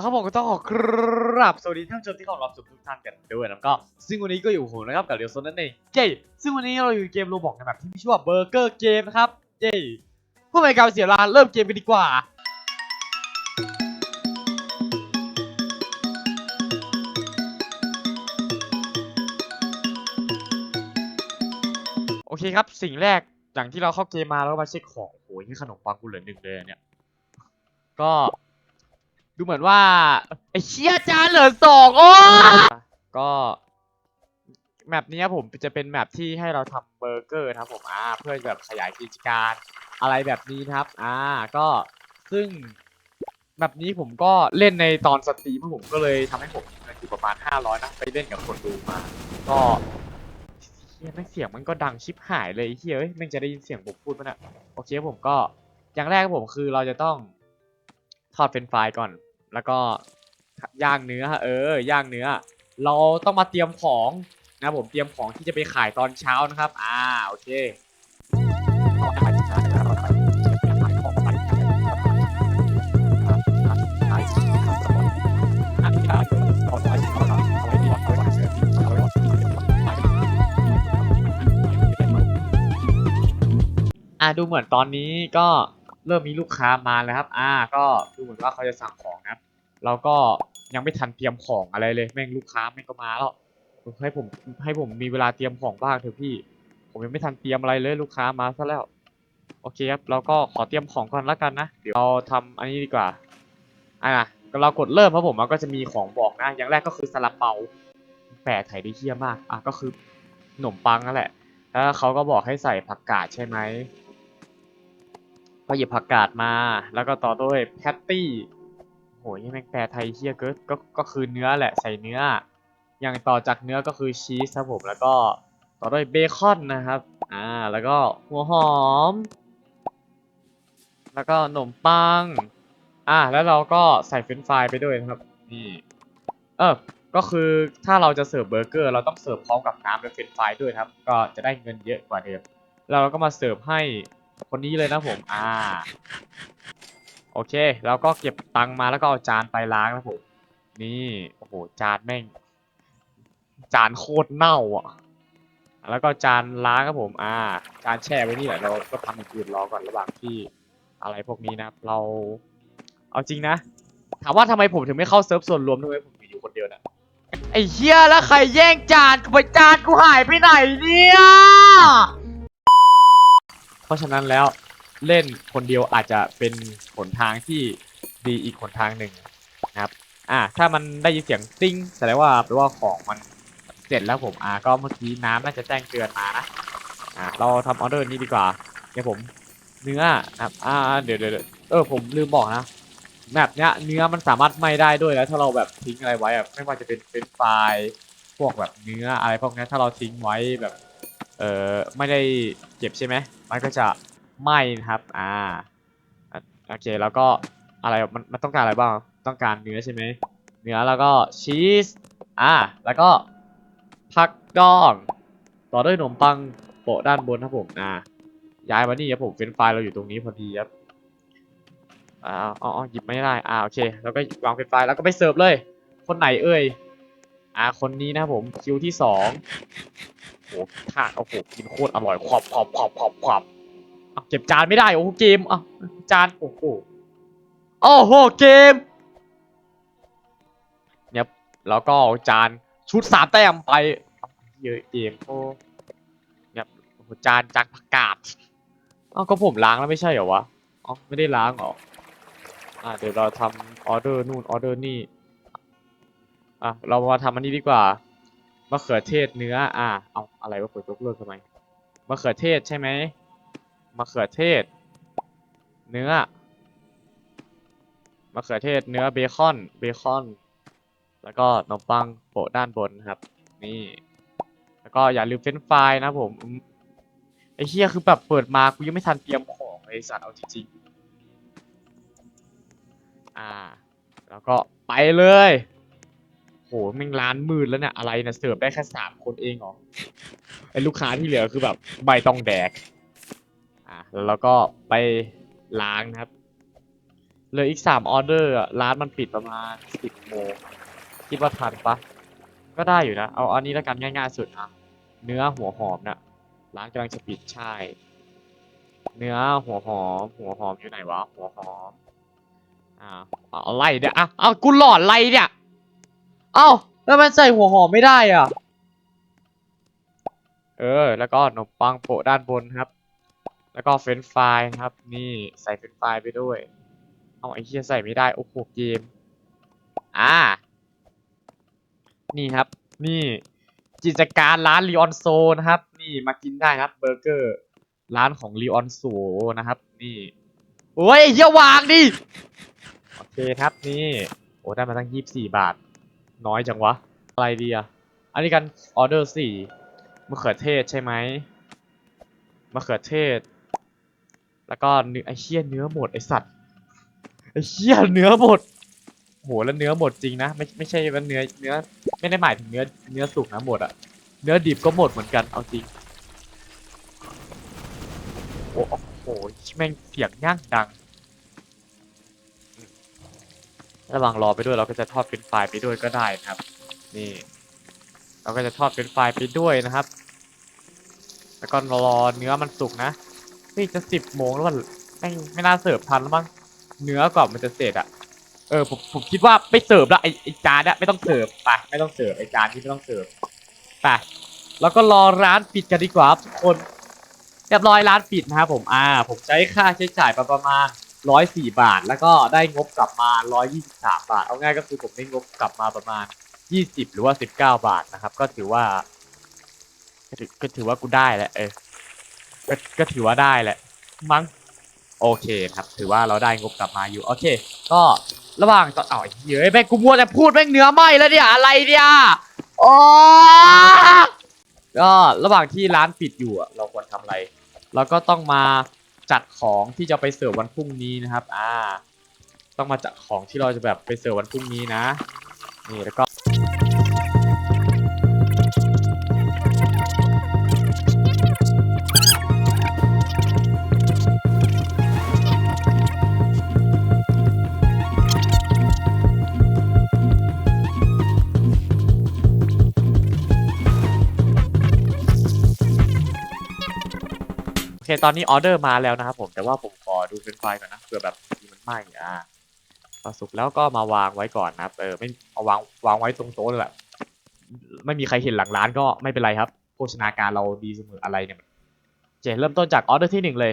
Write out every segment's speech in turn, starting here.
แล้วครับผมก็ต้องขอกราบสวัสดีท่านผู้ชมที่เข้ารับชมทุกท่านกันด้วยแล้วก็ซึ่งวันนี้ก็อยู่กับผมนะครับกับเดียวโซนนั่นเองเย้ซึ่งวันนี้เราอยู่เกมโรบอกในแบบที่มีชื่อว่าเบอร์เกอร์เกมนะครับเย้เพื่อไม่ให้การเสียเวลาเริ่มเกมกันดีกว่าโอเคครับสิ่งแรกอย่างที่เราเข้าเกมมาแล้วก็มาเช็คของโอ้ยนี่ขนมปังกูเหลือหนึ่งเลยเนี่ยก็ ดูเหมือนว่าไอ้เชี่ยจานเหลือสองโอ้ก็แมปนี้ผมจะเป็นแมปที่ให้เราทำเบอร์เกอร์นะครับผมอ่าเพื่อแบบขยายกิจการอะไรแบบนี้นะครับ อ่าก็ซึ่งแบบนี้ผมก็เล่นในตอนสตรีมผมก็เลยทำให้ผมมีเงินอยู่ประมาณ 500นะไปเล่นกับคนดูมา ก็เฮียแม่เสียงมันก็ดังชิบหายเลยเฮียเอ้ยม่งจะได้ยินเสียงผมพูดมั้ยนะโอเคผมก็อย่างแรกผมคือเราจะต้องทอดเป็นไฟรายก่อน แล้วก็ย่างเนื้อเออย่างเนื้อ เราต้องมาเตรียมของนะผมเตรียมของที่จะไปขายตอนเช้านะครับ อ่าโอเคอ่าดูเหมือนตอนนี้ก็ เริ่มมีลูกค้ามาแล้วครับ อ่า ก็ดูเหมือนว่าเขาจะสั่งของนะครับ เราก็ยังไม่ทันเตรียมของอะไรเลย แม่งลูกค้าแม่งก็มาแล้วให้ผมให้ผมมีเวลาเตรียมของบ้างเถอะพี่ ผมยังไม่ทันเตรียมอะไรเลยลูกค้ามาซะแล้ว โอเคครับ เราก็ขอเตรียมของก่อนล้วกันนะ เดี๋ยวเราทำอันนี้ดีกว่า อะก็เรากดเริ่มเพราะผมมันก็จะมีของบอกนะ อย่างแรกก็คือซาลาเปาแปลไทยได้เยี่ยมาก อะก็คือขนมปังนั่นแหละ แล้วเขาก็บอกให้ใส่ผักกาดใช่ไหม ก็หยิบผักกาดมา แล้วก็ต่อด้วยแพตตี้โหยแม่งแปลไทยเฮียเกินก็ก็คือเนื้อแหละใส่เนื้อ อย่างต่อจากเนื้อก็คือชีสครับผมแล้วก็ต่อด้วยเบคอนนะครับ อ่า แล้วก็หัวหอม แล้วก็ขนมปัง อ่า แล้วเราก็ใส่เฟรนฟรายไปด้วยนะครับ นี่ เออ ก็คือถ้าเราจะเสิร์ฟเบอร์เกอร์ เราต้องเสิร์ฟพร้อมกับน้ำและเฟรนฟรายด้วยครับ ก็จะได้เงินเยอะกว่าเดิม เราก็มาเสิร์ฟให้ คนนี้เลยนะผม อ่า โอเค เราก็เก็บตังค์มาแล้วก็เอาจานไปล้างนะผม นี่ โอ้โห จานแม่ง จานโคตรเน่าอะ แล้วก็จานล้างครับผม อ่า จานแช่ไว้นี่แหละ เราก็ทำอย่างอื่นรอก่อนระหว่างที่อะไรพวกนี้นะ เรา เอาจริงนะ ถามว่าทำไมผมถึงไม่เข้าเซิร์ฟส่วนรวมทำไมผมอยู่คนเดียวนะไอ้เหี้ยแล้วใครแย่งจานกูไปจานกูหายไปไหนเนี่ย ราะฉะนั้นแล้วเล่นคนเดียวอาจจะเป็นหนทางที่ดีอีกหนทางหนึ่งนะครับอ่าถ้ามันได้ยินเสียงติ้งแสดงว่าแปลว่าของมันเสร็จแล้วผมอ่าก็เมื่อกี้น้ำน่าจะแจ้งเตือนมานะอ่าเราทำออเดอร์นี้ดีกว่าเดี๋ยวผมเนื้อนะครับอ่าเดี๋ยวเดี๋ยวเออผมลืมบอกนะแบบเนี้ยเนื้อมันสามารถไหม้ได้ด้วยแล้ว ถ้าเราแบบทิ้งอะไรไว้อะไม่ว่าจะเป็นเป็นไฟล์พวกแบบเนื้ออะไรพวกนี้ถ้าเราทิ้งไว้แบบ เอ่อไม่ได้เก็บใช่ไหมมันก็จะไหม้นะครับอ่าโอเคแล้วก็อะไรมันมันต้องการอะไรบ้างต้องการเนื้อใช่ไหมเนื้อแล้วก็ชีสอ่าแล้วก็ผักดองต่อด้วยขนมปังโปะด้านบนครับผมอ่าย้ายมานี่ครับผมเฟรนช์ฟรายเราอยู่ตรงนี้พอดีครับอ่าอ๋อหยิบไม่ได้อ่าโอเคแล้วก็วางเฟรนช์ฟรายแล้วก็ไปเสิร์ฟเลย คนไหนเอ่ย อ่าคนนี้นะผมคิวที่สองโอ้โหท่าโอ้โหกินโคตรอร่อยขอบขอบขอบขอบขอบอะเก็บจานไม่ได้โอ้โหเกมอะจานโอ้โหโอ้โหเกมเนี่ยแล้วก็จานชุดสามแต้มไปเยอะเกมโอ้เนี่ยโอ้โหจานจานผักกาดเอ้าก็ผมล้างแล้วไม่ใช่เหรอวะอ๋อไม่ได้ล้างหรออ่าเดี๋ยวเราทำออเดอร์นู่นออเดอร์นี่ อะเรามาทำอันนี้ดีกว่ามะเขือเทศเนื้อ อ่าเอาอะไรวะเปิดยกเลิกทำไมมะเขือเทศใช่ไหมมะเขือเทศ เนื้อมะเขือเทศเนื้อเบคอนเบคอน แล้วก็ขนมปังโปะด้านบนครับ นี่ แล้วก็อย่าลืมเฟรนช์ฟรายนะผมไอ้เฮียคือแบบเปิดมากูยังไม่ทันเตรียมของไอ้สัตว์เอาจริงๆอ่า แล้วก็ไปเลย โหแม่งร้านมืดแล้วเนี่ยอะไรนะเสิร์ฟได้แค่สามคนเองเหรอไอ้ลูกค้าที่เหลือคือแบบใบต้องแดกอ่าแล้วก็ไปล้างนะครับเหลืออีกสามออเดอร์อะร้านมันปิดประมาณสิบโมงคิดว่าทันปะก็ได้อยู่นะเอาอันนี้แล้วกันง่ายๆสุดอะเนื้อหัวหอมนะร้านกำลังจะปิดใช่ เนื้อหัวหอม หัวหอมอยู่ไหนวะหัวหอมอ่าเอาไล่เนี่ยวอะเอากูหลอดไล่เนี่ย เอ้าแล้วมันใส่หัวหอมไม่ได้อะ เออ แล้วก็ขนมปังโปะด้านบนครับ แล้วก็เฟรนฟรายครับ นี่ใส่เฟรนฟรายไปด้วย เอาไอ้เหี้ยใส่ไม่ได้ โอ้โหเกม อ่า นี่ครับ นี่กิจการร้านลีออนโซนะครับ นี่มากินได้ครับเบอร์เกอร์ ร้านของลีออนโซนะครับ นี่ โอ้ยอย่าวางดิ โอเคครับนี่ โอ้ได้มาตั้งยี่สิบสี่บาท น้อยจังวะ อะไรดีอะอันนี้กันออเดอร์สี่มะเขือเทศใช่ไหมมะเขือเทศ แล้วก็เนื้อไอเชี่ยเนื้อหมดไอสัตว์ไอเชี่ยเนื้อหมดโหแล้วเนื้อหมดจริงนะ ไม่ไม่ใช่ว่าเนื้อเนื้อไม่ได้หมายถึงเนื้อเนื้อสุกนะหมดอะเนื้อดิบก็หมดเหมือนกันเอาจริงโอ้โหแม่งเสียงย่างดัง ระหว่างรอไปด้วยเราก็จะทอดเป็นไฟไปด้วยก็ได้นะครับ นี่ เราก็จะทอดเป็นไฟรายไปด้วยนะครับ แล้วก็รอเนื้อมันสุกนะนี่จะสิบโมงแล้วมันไม่ไม่น่าเสิร์ฟทันแล้วมั้งเนื้อกว่ามันจะเสร็จอะเออผมผมคิดว่าไม่เสิร์ฟละไอไอจานเนี่ยไม่ต้องเสิร์ฟไปไม่ต้องเสิร์ฟไอจานที่ไม่ต้องเสิร์ฟไปแล้วก็รอร้านปิดกันดีกว่าทุกคนเรียบร้อยร้านปิดนะครับผมอ่า ผมใช้ค่าใช้จ่ายประมาณ ร้อยสี่บาท แล้วก็ได้งบกลับมาร้อยยี่สิบสามบาท เอาง่ายก็คือผมได้งบกลับมาประมาณยี่สิบหรือว่าสิบเก้าบาทนะครับ ก็ถือว่า ก็ถือว่ากูได้แหละเออก็ก็ถือว่าได้แหละ มั้งโอเคครับ ถือว่าเราได้งบกลับมาอยู่ โอเค ก็ระหว่างตอนเอาไอ้เหี้ยแม่งกูมัวแต่พูดแม่งเนื้อไหมแล้วเนี่ยอะไรเนี่ยโอ้ก็ระหว่างที่ร้านปิดอยู่อะเราควรทำอะไร เราก็ต้องมา จัดของที่จะไปเสิร์ฟวันพรุ่งนี้นะครับ อ่า ต้องมาจัดของที่เราจะแบบไปเสิร์ฟวันพรุ่งนี้นะ นี่แล้วก็ คตอนนี้ออเดอร์มาแล้วนะครับผมแต่ว่าผมขอดูเป็นไฟก่อนนะเผื่อแบบมันไหม้อ่าพอสุกแล้วก็มาวางไว้ก่อนนะครับเออไม่เอาวางวางไว้ตรงโต๊ะเลยแหละไม่มีใครเห็นหลังร้านก็ไม่เป็นไรครับโภชนาการเราดีเสมออะไรเนี่ยโอเคเริ่มต้นจากออเดอร์ที่หนึ่งเลย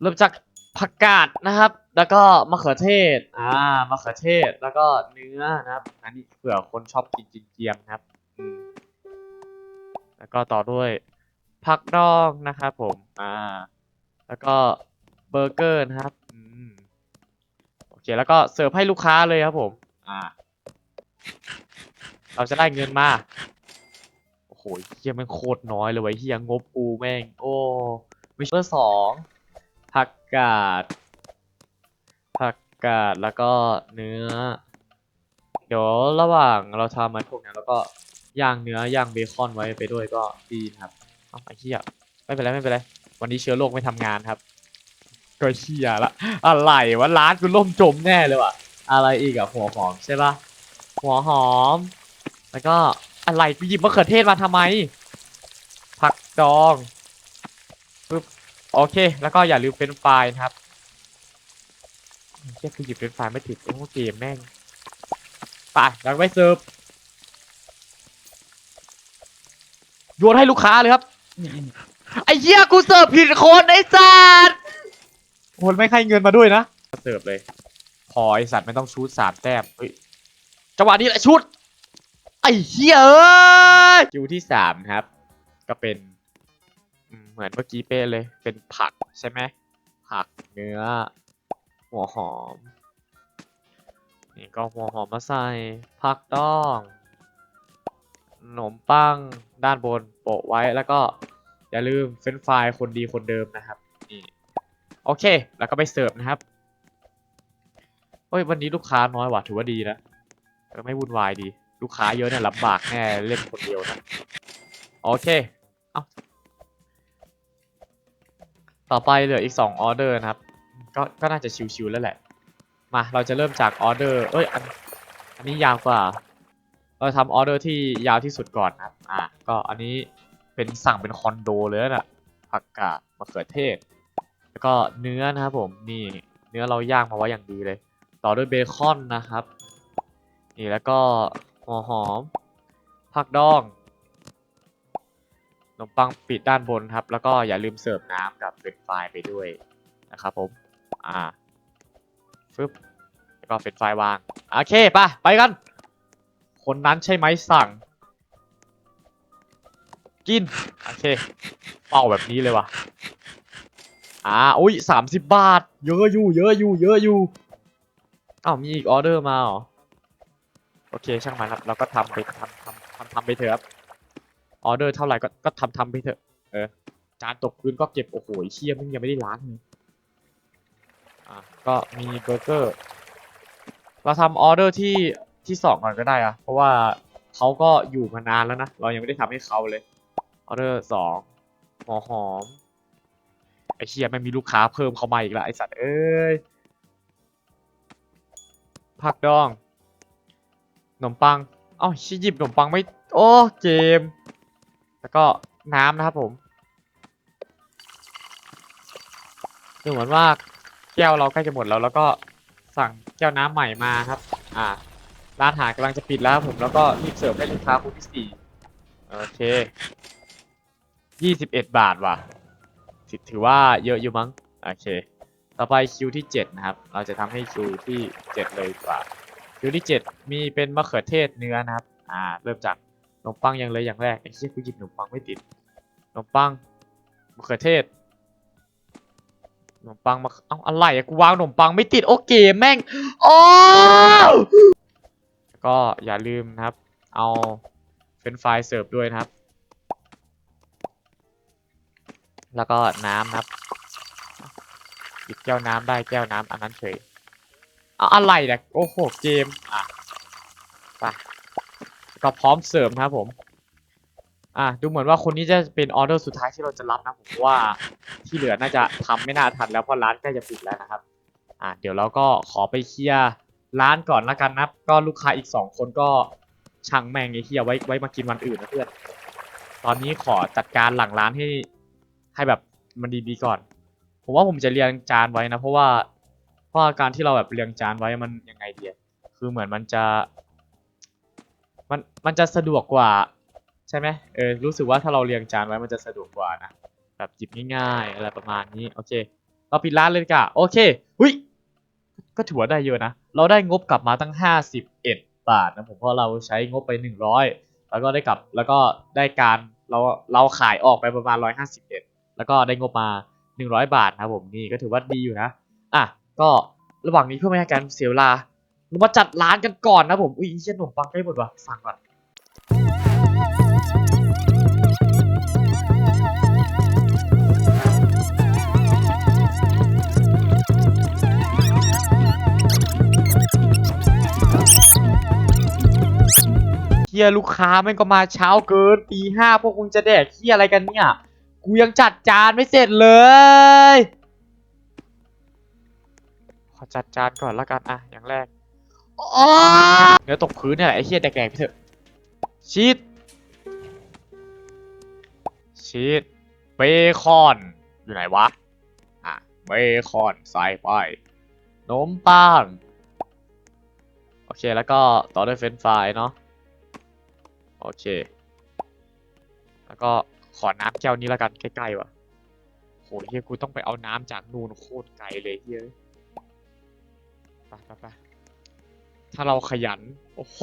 เริ่มจากผักกาดนะครับ แล้วก็มะเขือเทศอ่ามะเขือเทศแล้วก็เนื้อนะครับ อันนี้เผื่อคนชอบกินกินเกียมนะครับแล้วก็ต่อด้วย ผักดองนะครับผม อ่า แล้วก็เบอร์เกอร์นะครับ อืม โอเค แล้วก็เสิร์ฟให้ลูกค้าเลยครับผม อ่า เราจะได้เงินมา โอ้โหเฮียม่งโคตรน้อยเลยเว้เฮียงบกูแม่ง โอ้วิชเบอร์สองผักกาด ผักกาด แล้วก็เนื้อ เดี๋ยวระหว่างเราทำมันพวกนี้แล้วก็ย่างเนื้อย่างเบคอนไว้ไปด้วยก็ดีครับ ไอ้เหี้ยไม่เป็นไรไม่เป็นไรวันนี้เชื้อโรคไม่ทำงานครับก็เหี้ยละอะไรวะร้านกูล่มจมแน่เลยว่ะ อะไรอีกอะหัวหอมใช่ปะหัวหอม แล้วก็อะไรกูหยิบมะเขือเทศมาทำไม ผักดองปึ๊บโอเค แล้วก็อย่าลืมเฟรนช์ฟนะครับเชี่ยกูหยิบเฟรนช์ฟไม่ติดโอ้เกมแม่งไปแล้วไปเสิร์ฟโยนให้ลูกค้าเลยครับ ไอ้เหี้ยกูเสิร์ฟผิดคนไอ้สัตว์คนไม่ให้เงินมาด้วยนะเสิร์ฟเลย พอไอ้สัตว์ไม่ต้องชูดสามแต้มเฮ้ยจังหวะนี้แหละชุด ไอ้เหี้ยเอ้ยคิวที่สามครับ ก็เป็นอืมเหมือนเมื่อกี้เป๊ะเลย เป็นผักใช่ไหมผักเนื้อ หัวหอม นี่ก็หัวหอมมาใส่ผักดองขนมปังด้านบนโปะไว้แล้วก็ อย่าลืมเฟรนช์ฟรายคนดีคนเดิมนะครับนี่โอเค แล้วก็ไปเสิร์ฟนะครับเฮ้ยวันนี้ลูกค้าน้อยว่ะถือว่าดีนะเออไม่วุ่นวายดี ลูกค้าเยอะเนี่ยลำบากแน่เล่นคนเดียวนะโอเคเอาต่อไปเหลืออีกสองออเดอร์นะครับ ก็ก็น่าจะชิวๆแล้วแหละ มาเราจะเริ่มจากออเดอร์เอ้ยอันอันนี้ยาวกว่า เราทำออเดอร์ที่ยาวที่สุดก่อนนะครับอะก็อันนี้ เป็นสั่งเป็นคอนโดเลยนะผักกาดมะเขือเทศ แล้วก็เนื้อนะครับผมนี่เนื้อเราย่างมาไว้อย่างดีเลย ต่อด้วยเบคอนนะครับ นี่แล้วก็หัวหอมผักดองขนมปังปิดด้านบนครับ แล้วก็อย่าลืมเสิร์ฟน้ำกับเฟรนฟรายไปด้วยนะครับผม อ่าฟึบแล้วก็เฟรนฟรายวาง โอเคไปไปกัน คนนั้นใช่ไหมสั่ง กิน โอเค เป่าแบบนี้เลยว่ะ อ่าอุ้ยสามสิบบาท เยอะอยู่ เยอะอยู่ เยอะอยู่อ้าวมีอีกออเดอร์มาเหรอ โอเค ช่างมันครับ เราก็ทำไปทำทำทำทำไปเถอะครับ ออเดอร์เท่าไหร่ก็ก็ทำทำไปเถอะ เออ จานตกพื้นก็เก็บ โอ้โหเชี่ยมึงยังไม่ได้ล้างเลยอะก็มีเบอร์เกอร์ เราทำออเดอร์ที่ที่สองก่อนก็ได้อะเพราะว่าเขาก็อยู่มานานแล้วนะ เรายังไม่ได้ทำให้เขาเลย ออเดอร์สองหัวหอม ไอ้เชียไม่มีลูกค้าเพิ่มเข้ามาอีกแล้วไอสัตว์เอ้ยผักดองขนมปัง เอ้าชิหยิบขนมปังไม่ โอ้เกม แล้วก็น้ำนะครับผมดูเหมือนว่าแก้วเราใกล้จะหมดแล้ว แล้วก็สั่งแก้วน้ำใหม่มาครับ อ่าร้านอาหารกำลังจะปิดแล้วครับผมแล้วก็รีบเสิร์ฟให้ลูกค้าคนที่สี่โอเค ยี่สิบเอ็ดบาทว่ะถือว่าเยอะอยู่มั้ง โอเค ต่อไปคิวที่เจ็ดนะครับ เราจะทำให้คิวที่เจ็ดเลยกว่า คิวที่เจ็ดมีเป็นมะเขือเทศเนื้อนะครับ อ่า เริ่มจากขนมปังอย่างเลยอย่างแรกไอ้เชี่ยกูหยิบขนมปังไม่ติดขนมปังมะเขือเทศขนมปังมะเอ้าอะไรอะกูวางขนมปังไม่ติดโอเคแม่งโอ้ก็อย่าลืมนะครับ เอาเฟรนฟรายเสิร์ฟด้วยนะครับ แล้วก็น้ำนะครับหยิบแก้วน้ำได้แก้วน้ำอันนั้นเฉยเอาอะไรเนี่ยโอ้โหเกมอะไปก็พร้อมเสริมนะครับผม อะดูเหมือนว่าคนนี้จะเป็นออเดอร์สุดท้ายที่เราจะรับนะผมว่าที่เหลือน่าจะทำไม่น่าทันแล้วเพราะร้านใกล้จะปิดแล้วนะครับ อะเดี๋ยวเราก็ขอไปเคลียร์ร้านก่อนละกันนะครับก็ลูกค้าอีกสองคนก็ช่างแม่งไอ้เฮียไว้ไว้มากินวันอื่นนะเพื่อนตอนนี้ขอจัดการหลังร้านให้ ให้แบบมันดีๆก่อน ผมว่าผมจะเรียงจานไว้นะ เพราะว่าเพราะการที่เราแบบเรียงจานไว้มันยังไงเดีอะคือเหมือนมันจะมันมันจะสะดวกกว่า ใช่ไหมเออรู้สึกว่าถ้าเราเรียงจานไว้มันจะสะดวกกว่านะแบบหยิบง่ายๆ อะไรประมาณนี้โอเค เราปิดร้านเลยดีกว่ะโอเคหุยก็ถือว่าได้เยอะนะ เราได้งบกลับมาตั้ง 51 บาทนะผมเพราะเราใช้งบไป 100 แล้วก็ได้กลับแล้วก็ได้การเราเราขายออกไปประมาณ 151 แล้วก็ได้งบมา 100 บาทนะผมนี่ก็ถือว่าดีอยู่นะอะก็ระหว่างนี้เพื่อไม่ให้การเสียเวลาเรามาจัดร้านกันก่อนนะผมอุ้ยเชี่ยขนมปังใกล้หมดวะสั่งก่อนเฮียลูกค้าแม่งก็มาเช้าเกินตีห้าพวกมึงจะแดกเฮียอะไรกันเนี่ย กูยังจัดจานไม่เสร็จเลย ขอจัดจานก่อนละกันอะอย่างแรกอ้อเนื้อตกพื้นเนี่ยแหละไอ้เฮียแดกๆไปเถอะชีสชีสเบคอนอยู่ไหนวะอะเบคอนใส่ไปนมปังโอเคแล้วก็ต่อด้วยเฟรนช์ฟรายเนาะโอเค แล้วก็ ขอน้ำแก้วนี้แล้วกันใกล้ๆว่ะโหเฮียกูต้องไปเอาน้ำจากนู่นโคตรไกลเลยเฮียไปไปไปถ้าเราขยัน โอ้โห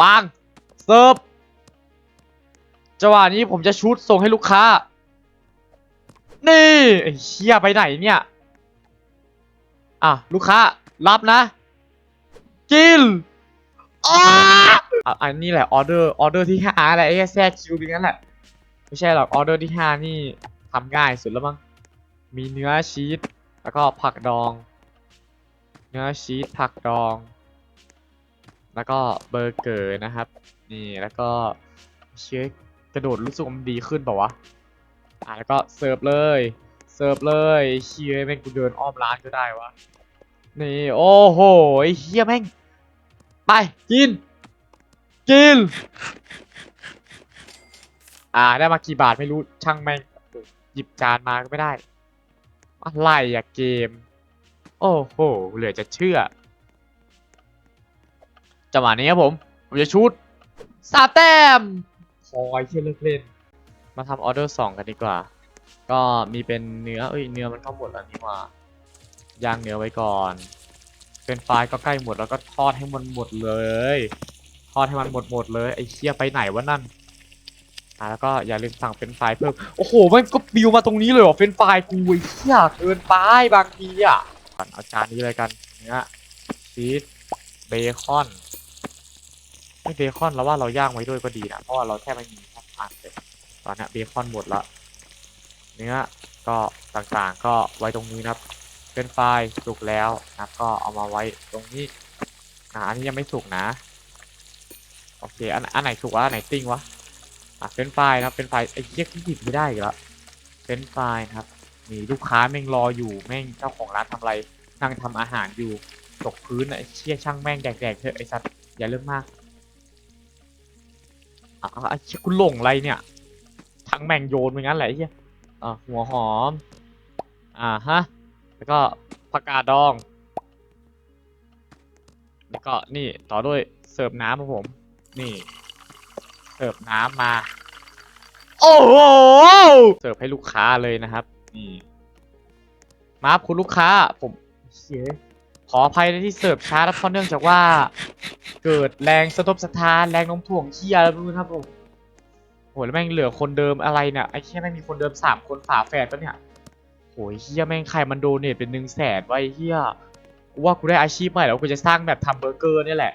วาง เสิร์ฟจังหวะนี้ผมจะชุดส่งให้ลูกค้า นี่เฮียไปไหนเนี่ย อะ ลูกค้า รับนะ กิน อ้าอะอันนี้แหละออเดอร์ออเดอร์ที่ห้าอะไรไอ้แทรกคิวเป็นงั้นแหละไม่ใช่หรอกออเดอร์ที่ห้านี่ทำง่ายสุดแล้วมั้งมีเนื้อชีสแล้วก็ผักดอง เนื้อชีสผักดอง แล้วก็เบอร์เกอร์นะครับ นี่แล้วก็เชื้อกระโดดรู้สึกมันดีขึ้นเปล่าวะอะแล้วก็เสิร์ฟเลยเสิร์ฟเลยเชียแม่งกูเดินอ้อมร้านก็ได้วะนี่โอ้โหเฮียแม่ง ไปกิน กิน อ่าได้มากี่บาทไม่รู้ช่างแม่งหยิบจานมาก็ไม่ได้ อะไรอะเกม โอ้โหเหลือจะเชื่อจังหวะนี้ครับผม ผมจะชุดสามแต้มคอยเชื่อเลิกเล่น มาทำออเดอร์สองกันดีกว่า ก็มีเป็นเนื้อเอ้ยเนื้อมันก็หมดแล้วนี่หว่าย่างเนื้อไว้ก่อน เป็นไฟล์ก็ใกล้หมดแล้วก็ทอดให้มันหมดเลย ทอดให้มันหมดหมดเลยไอ้เคี้ยไปไหนวะนั่นอะแล้วก็อย่าลืมสั่งเป็นไฟล์เพิ่มโอ้โหมันก็บิวมาตรงนี้เลยเหรอเป็นไฟล์กูไอ้เหี้ยเกินไปบางทีอะเอาจานนี้เลยกันเนื้อชีสเบคอนไม่เบคอนแล้วว่าเราย่างไว้ด้วยก็ดีนะเพราะว่าเราแค่ไม่มีข้าวผัดเลยตอนนี้เบคอนหมดละเนื้อก็ต่างๆก็ไว้ตรงนี้นะครับ เป็นไฟล์สุกแล้วนะครับ ก็เอามาไว้ตรงนี้อ่าอันนี้ยังไม่สุกนะ โอเค อันอันไหนสุกวะอันไหนติ้งวะอะเป็นไฟล์นะเป็นไฟล์ไอ้เหี้ยที่หยิบไม่ได้อีกแล้วเป็นไฟล์นะครับมีลูกค้าแม่งรออยู่แม่งเจ้าของร้านทำอะไรนั่งทำอาหารอยู่ตกพื้นไอ้เชี่ยช่างแม่งแดกๆเถอะไอ้สัตว์อย่าเรื่องมากอะไอ้เชี่ยกูหลงอะไรเนี่ยทั้งแม่งโยนไปงั้นแหละไอ้เหี้ยอะหัวหอมอ่าฮะ แล้วก็ผักกาดดอง แล้วก็นี่ต่อด้วยเสิร์ฟน้ำครับผม นี่ เสิร์ฟน้ำมา โอ้โห เสิร์ฟให้ลูกค้าเลยนะครับ นี่ มาครับคุณลูกค้า ผมเชี่ยขออภัยในที่เสิร์ฟช้านะเพราะเนื่องจากว่า เกิดแรงสะทบสะท้านแรงโน้มถ่วงเชี่ยแล้วนู่นครับผมโหแล้วแม่งเหลือคนเดิมอะไรเนี่ยไอ้เชี่ยแม่งมีคนเดิมสามคนฝาแฝดปะเนี่ย โหยเชี่ยแม่งใครมันโดเนทเป็นหนึ่งแสนไว้เชี่ยกูว่ากูได้อาชีพใหม่แล้วกูจะสร้างแบบทำเบอร์เกอร์เนี่ยแหละ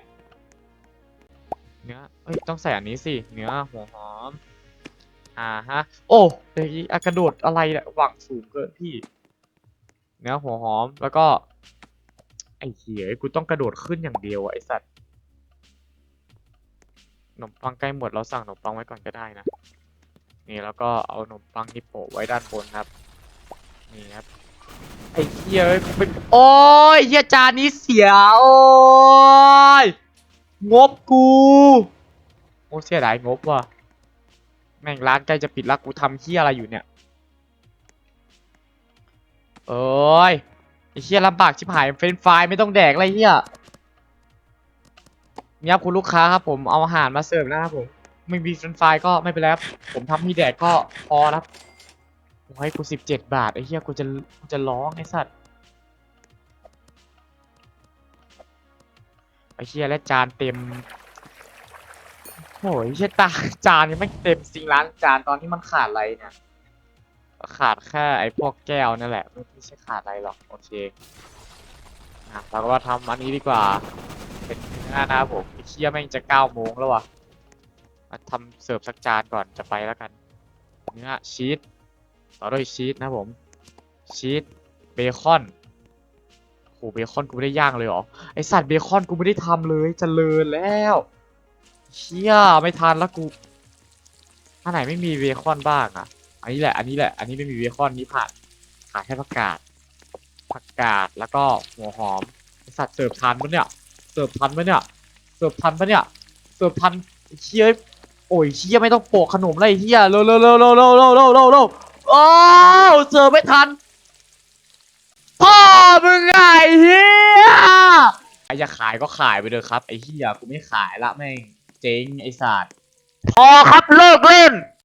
เนื้อเอ้ยต้องใส่อันนี้สิเนื้อหัวหอม อ่าฮะ โอ้เดี๋ยวอีอะกระโดดอะไรเนี่ยหวังสูงเกินพี่ เนื้อหัวหอมแล้วก็ ไอ้เหี้ยกูต้องกระโดดขึ้นอย่างเดียวไอสัตว์ขนมปังใกล้หมดเราสั่งขนมปังไว้ก่อนก็ได้นะนี่แล้วก็เอาขนมปังนี่โปะไว้ด้านบนครับ นี่ครับ ไอ้เหี้ยเอ้ยกูเป็น โอ้ยเหี้ยจานนี้เสีย โอ้ย งบกูโอ้เสียดายงบว่ะ แม่งร้านใกล้จะปิดล้วกูทำเฮียอะไรอยู่เนี่ย เอ้ย ไอ้เฮียลำบากชิบหาย เฟรนช์ฟรายไม่ต้องแดกอะไรเฮียนี่ครับคุณลูกค้าครับผมเอาอาหารมาเสิร์ฟนะครับผม ไม่มีเฟรนช์ฟรายก็ไม่เป็นไรครับผมทำให้แดกก็พอแล้ วโอ้กูสิบเจ็ดบาทไอ้เฮียกูจะกูจะร้องไอ้สัตว์ไอ้เชี่ยและจานเต็มโอ้ยเชี่ยตาจานยังไม่เต็มจริงร้านจานตอนที่มันขาดอะไรเนี่ยก็ขาดแค่ไอ้พวกแก้วนั่นแหละไม่ไม่ใช่ขาดอะไรหรอกโอเคอะเราก็มาทำอันนี้ดีกว่าเป็นเนื้อนะครับผมไอ้เชี่ยแม่งจะเก้าโมงแล้ววะมาทำเสิร์ฟสักจานก่อนจะไปแล้วกันเนื้อชีส ต่อด้วยชีสนะผมชีสเบคอนโหเบคอนกูไม่ได้ย่างเลยเหรอไอสัตว์เบคอนกูไม่ได้ทำเลยจเจริญแล้วเชี่ยไม่ทานแล้วกูอัาไหนไม่มีเบคอนบ้างอะ อันนี้แหละอันนี้แหละอันนี้ไม่มีเบคอนนี่ผ่านผ่านแค่ผักกาดผักกาดแล้วก็หัวหอมสัตว์เสิร์ฟทานปะเนี่ยเสิร์ฟทานปะเนี่ยเสิร์ฟทานปะเนี่ยเสิร์ฟทานเชี่ยโอ้ยเชี่ยไม่ต้องโปกขนมเลยเชี่ยเร็วเร็วเร็วเร็วเร็วเร็วเร็ว โอ้าวเสิร์ฟไม่ทัน พ่อมึงไงเฮียไอ้จะขายก็ขายไปเลยครับ ไอ้เหี้ยกูไม่ขายละแม่ง เจ๊งไอ้สัตว์พอครับเลิกเล่น